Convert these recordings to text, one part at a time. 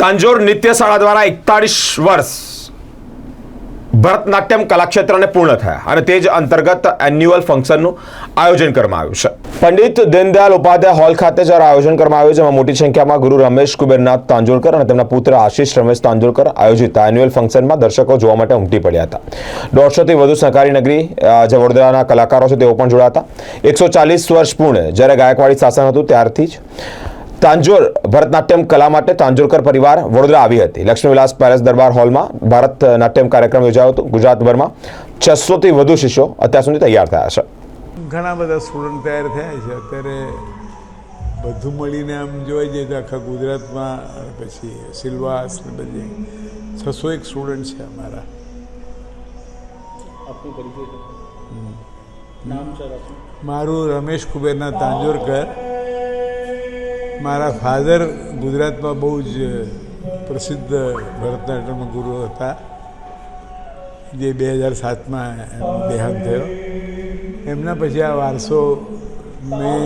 તાંજોર નિત્યશાળા દ્વારા એકતાળીસ વર્ષ ભરતનાટ્યમ કલાક્ષેત્રને પૂર્ણ થયા અને તે જ અંતર્ગત એન્યુઅલ ફંક્શનનું આયોજન કરવામાં આવ્યું છે. પંડિત દીનદયાલ ઉપાધ્યાય હોલ ખાતે જ્યારે આયોજન કરવામાં આવ્યું, જેમાં મોટી સંખ્યામાં ગુરુ રમેશ કુબેરનાથ તાંજોલકર અને તેમના પુત્ર આશીષ રમેશ તાંજોલકર આયોજિત એન્યુઅલ ફંક્શનમાં દર્શકો જોવા માટે ઉમટી પડ્યા હતા. દોઢસોથી વધુ સહકારી નગરી જે વડોદરાના કલાકારો છે, તેઓ પણ જોડાયા હતા. એકસો ચાલીસ વર્ષ પૂર્ણ જ્યારે ગાયકવાડી શાસન હતું, ત્યારથી જ તાંજોર ભરતનાટ્યમ કલા માટે તાંજોરકર પરિવાર વડોદરા આવી હતી. લક્ષ્મીવિલાસ પેલેસ દરબાર હોલમાં ભરતનાટ્યમ કાર્યક્રમ યોજાયો હતો. ગુજરાતભરમાં છસોથી વધુ શિષ્યો અત્યાર સુધી તૈયાર થયા છે. ઘણા બધા સ્ટુડન્ટ તૈયાર થયા છે. અત્યારે બધું મળીને આમ જોવા જઈએ તો આખા ગુજરાતમાં પછી સિલવાસ ને બધી છસો એક સ્ટુડન્ટ છે અમારા. આપનો પરિચય છે. નામ મારું રમેશ કુબેરના તાંજોરકર. મારા ફાધર ગુજરાતમાં બહુ જ પ્રસિદ્ધ ભરતનાટ્યમ ગુરુ હતા. જે બે હજાર સાતમાં દેહાંત થયો. એમના પછી આ વારસો મેં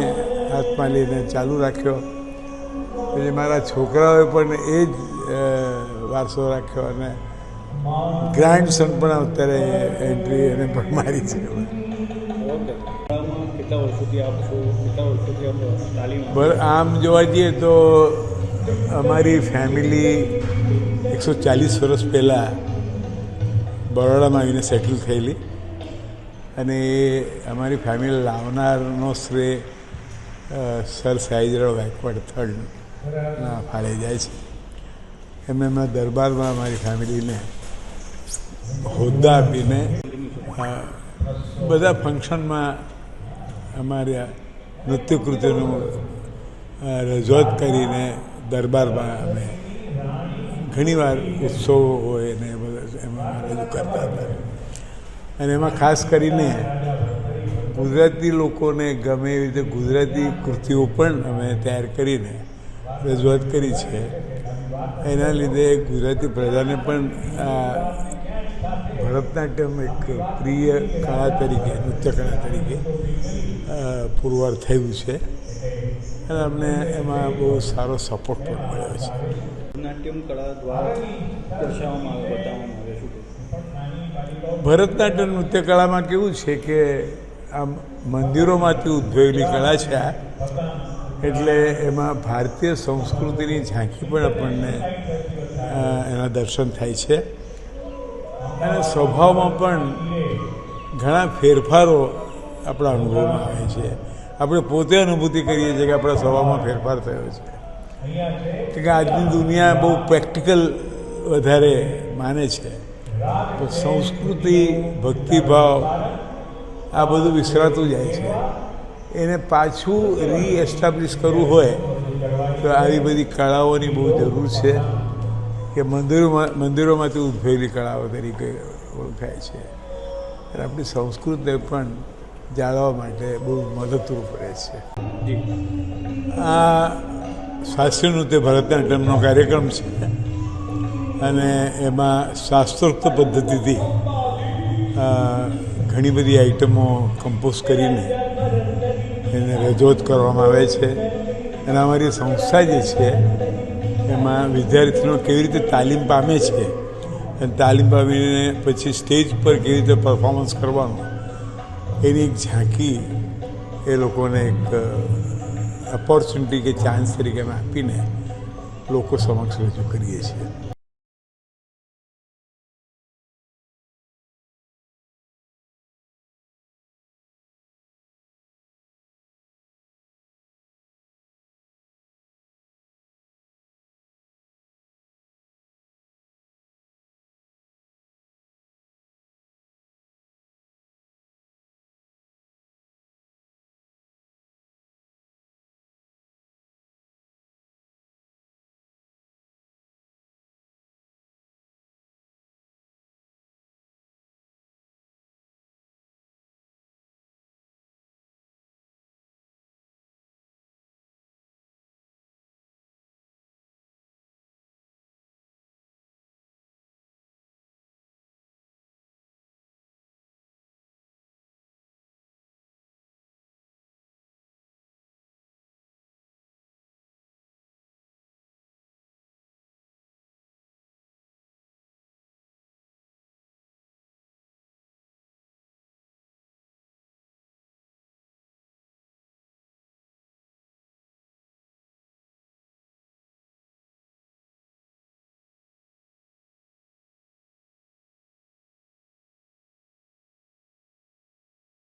હાથમાં લઈને ચાલુ રાખ્યો. પછી મારા છોકરાઓએ પણ એ જ વારસો રાખ્યો અને ગ્રાન્ડ સન પણ અત્યારે એન્ટ્રી એને પણ મારી છે. બર આમ જોવા જઈએ તો અમારી ફેમિલી એકસો ચાલીસ વર્ષ પહેલાં બરોડામાં આવીને સેટલ થયેલી. અને એ અમારી ફેમિલી લાવનારનો શ્રેય સર સાઈજરાવ ગાયકવાડ થર્ડના ફાળે જાય છે. એમને એમના દરબારમાં અમારી ફેમિલીને હોદ્દા આપીને બધા ફંક્શનમાં અમારા નૃત્ય કૃતિનું રજૂઆત કરીને દરબારમાં અમે ઘણીવાર ઉત્સવો હોય ને એમાં રજૂ કરતા હતા. અને એમાં ખાસ કરીને ગુજરાતી લોકોને ગમે એવી રીતે ગુજરાતી કૃતિઓ પણ અમે તૈયાર કરીને રજૂઆત કરી છે. એના લીધે ગુજરાતી પ્રજાને પણ આ ભરતનાટ્યમ એક પ્રિય કળા તરીકે નૃત્ય કળા તરીકે પુરવાર થયું છે. અને અમને એમાં બહુ સારો સપોર્ટ પણ મળ્યો છે. ભરતનાટ્યમ કળા દ્વારા દર્શાવવામાં આવે બતાવવામાં આવે શું ભરતનાટ્યમ નૃત્ય કળામાં કેવું છે કે આમ મંદિરોમાંથી ઉદ્ભવેલી કળા છે આ. એટલે એમાં ભારતીય સંસ્કૃતિની ઝાંખી પણ આપણને એના દર્શન થાય છે. અને સ્વભાવમાં પણ ઘણા ફેરફારો આપણા અનુભવમાં આવે છે. આપણે પોતે અનુભૂતિ કરીએ છીએ કે આપણા સ્વભાવમાં ફેરફાર થયો છે. કે આજની દુનિયા બહુ પ્રેક્ટિકલ વધારે માને છે. તો સંસ્કૃતિ, ભક્તિભાવ આ બધું વિસરાતું જાય છે. એને પાછું રીએસ્ટાબ્લિશ કરવું હોય તો આવી બધી કળાઓની બહુ જરૂર છે. કે મંદિરોમાં મંદિરોમાંથી ઉદ્ભવેલી કળાઓ તરીકે ઓળખાય છે. અને આપણી સંસ્કૃતિને પણ જાળવવા માટે બહુ મદદરૂપ રહે છે. આ શાસ્ત્રીય નૃત્ય ભરતનાટ્યમનો કાર્યક્રમ છે. અને એમાં શાસ્ત્રોક્ત પદ્ધતિથી ઘણી બધી આઈટમો કમ્પોઝ કરીને એને રજૂઆત કરવામાં આવે છે. અને અમારી સંસ્થા જે છે એમાં વિદ્યાર્થીઓ કેવી રીતે તાલીમ પામે છે અને તાલીમ પામીને પછી સ્ટેજ પર કેવી રીતે પરફોર્મન્સ કરવાનું, એની એક ઝાંકી એ લોકોને એક ઓપોર્ચ્યુનિટી કે ચાન્સ તરીકે આપીને લોકો સમક્ષ રજૂ કરીએ છીએ.